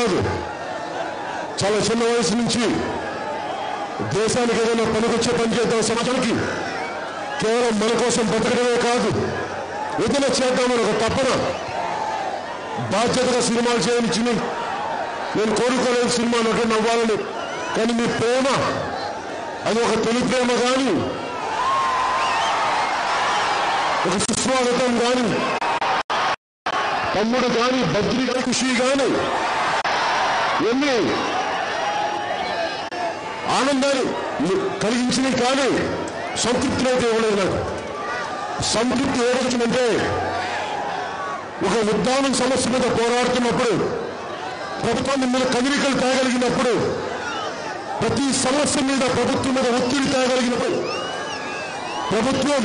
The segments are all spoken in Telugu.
కాదు చాలా చిన్న వయసు నుంచి దేశానికి ఏదైనా పనికొచ్చే పని చేద్దాం సమాజానికి కేవలం మన కోసం బతకడమే కాదు ఏదైనా చేద్దామని ఒక తపన బాధ్యతగా సినిమాలు చేయనిచ్చింది నేను కోరుకోలేదు సినిమా నటుడు అవ్వాలని కానీ మీ ప్రేమ అది ఒక తొలి ప్రేమ కానీ ఒక సుస్వాగతం కానీ తమ్ముడు కానీ బద్రి ఖుషి కానీ ఎన్ని ఆనందాన్ని కలిగించినవి కానీ సంతృప్తి అయితే ఇవ్వలేదు నాకు. సంతృప్తి ఏదొచ్చిందంటే ఒక ఉద్దానం సమస్య మీద పోరాడుతున్నప్పుడు ప్రభుత్వం మీద కదలికలు తేగలిగినప్పుడు ప్రతి సమస్య మీద ప్రభుత్వం మీద ఒత్తిడి తేగలిగినప్పుడు ప్రభుత్వం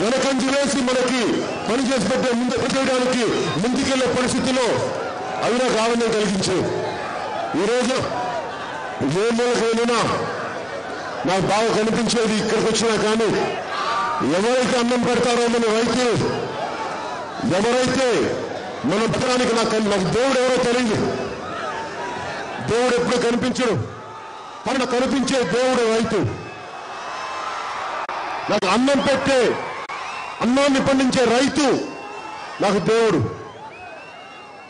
వెనకంజి వేసి మనకి పని పెట్టే ముందు చేయడానికి ముందుకెళ్ళే పరిస్థితిలో అవి నాకు ఆనందం కలిగించాయి ఈరోజు ఏ మూలకైనా నాకు బాగా కనిపించేది ఇక్కడికి వచ్చినా కానీ ఎవరైతే అన్నం పెడతారో మన రైతులు ఎవరైతే మన పత్రానికి నాకు నాకు దేవుడు ఎవరో తెలియదు. దేవుడు ఎప్పుడు కనిపించడు. కానీ కనిపించే దేవుడు రైతు. నాకు అన్నం పెట్టే అన్నాన్ని పండించే రైతు నాకు దేవుడు.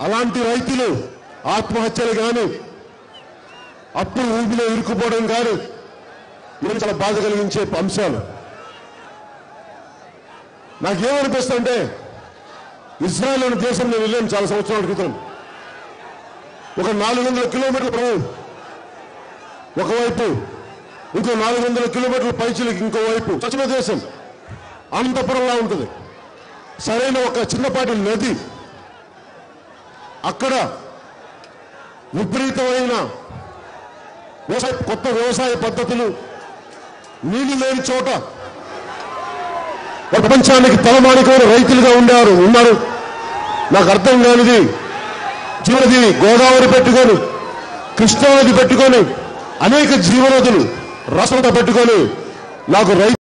అలాంటి రైతులు ఆత్మహత్యలు కానీ అప్పు ఊబిలో ఇరుక్కుపోవడం కాదు. ఇవి చాలా బాధ కలిగించే అంశాలు. నాకేమనిపిస్తుంటే ఇజ్రాయెల్ అనే దేశం నేను వెళ్ళాను చాలా సంవత్సరాల క్రితం. ఒక నాలుగు వందల కిలోమీటర్ల ప్రభు ఒకవైపు ఇంకో నాలుగు వందల కిలోమీటర్ల పైచిలకి ఇంకో వైపు చచ్చిన దేశం. అనంతపురంలా ఉంటుంది. సరైన ఒక చిన్నపాటి నది. అక్కడ విపరీతమైన వ్యవసాయ కొత్త వ్యవసాయ పద్ధతులు నీళ్ళు లేని చోట ప్రపంచానికి తలమానికమైన రైతులుగా ఉండారు ఉన్నారు. నాకు అర్థం కానిది చివరిది గోదావరి పెట్టుకొని కృష్ణానది పెట్టుకొని అనేక జీవనదులు రసంతో పెట్టుకొని నాకు రైతు